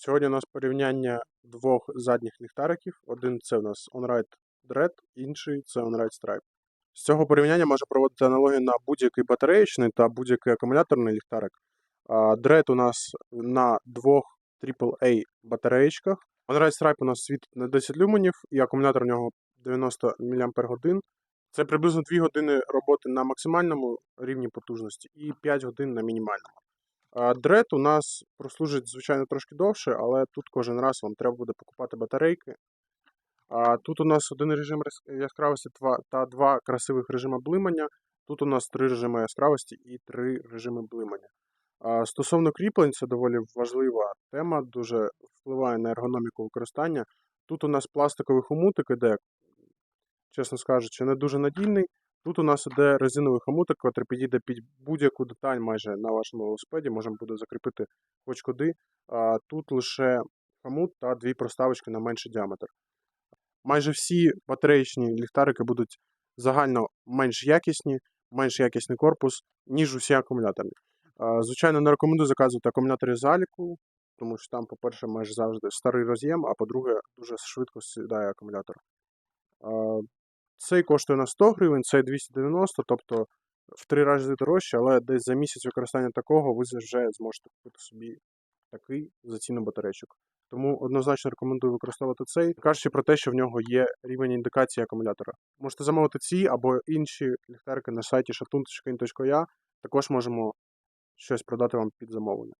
Сьогодні у нас порівняння двох задніх ліхтариків. Один це у нас OnRide Dread, інший це OnRide Stripe. З цього порівняння може проводити аналогію на будь-який батареєчний та будь-який акумуляторний ліхтарик. Dread у нас на двох AAA батареєчках. OnRide Stripe у нас світить на 10 люменів і акумулятор у нього 90 мАч. Це приблизно 2 години роботи на максимальному рівні потужності і 5 годин на мінімальному. Дред у нас прослужить, звичайно, трошки довше, але тут кожен раз вам треба буде покупати батарейки. Тут у нас один режим яскравості та два красивих режими блимання. Тут у нас три режими яскравості і три режими блимання. Стосовно кріплень, це доволі важлива тема, дуже впливає на ергономіку використання. Тут у нас пластиковий хомутик іде, чесно скажучи, не дуже надійний. Тут у нас іде резиновий хомутик, який підійде під будь-яку деталь майже на вашому велосипеді. Можемо буде закріпити хоч куди. Тут лише хомут та дві проставочки на менший діаметр. Майже всі батареїчні ліхтарики будуть загально менш якісні, менш якісний корпус, ніж усі акумуляторні. Звичайно, не рекомендую заказувати акумулятори з заліку, тому що там, по-перше, майже завжди старий роз'єм, а по-друге, дуже швидко сідає акумулятор. Цей коштує на 100 гривень, цей 290, тобто в три рази дорожче, але десь за місяць використання такого ви вже зможете купити собі такий за ціну батарейчик. Тому однозначно рекомендую використовувати цей, кажучи про те, що в нього є рівень індикації акумулятора. Можете замовити ці або інші ліхтарики на сайті shatun.in.ua. Також можемо щось продати вам під замовлення.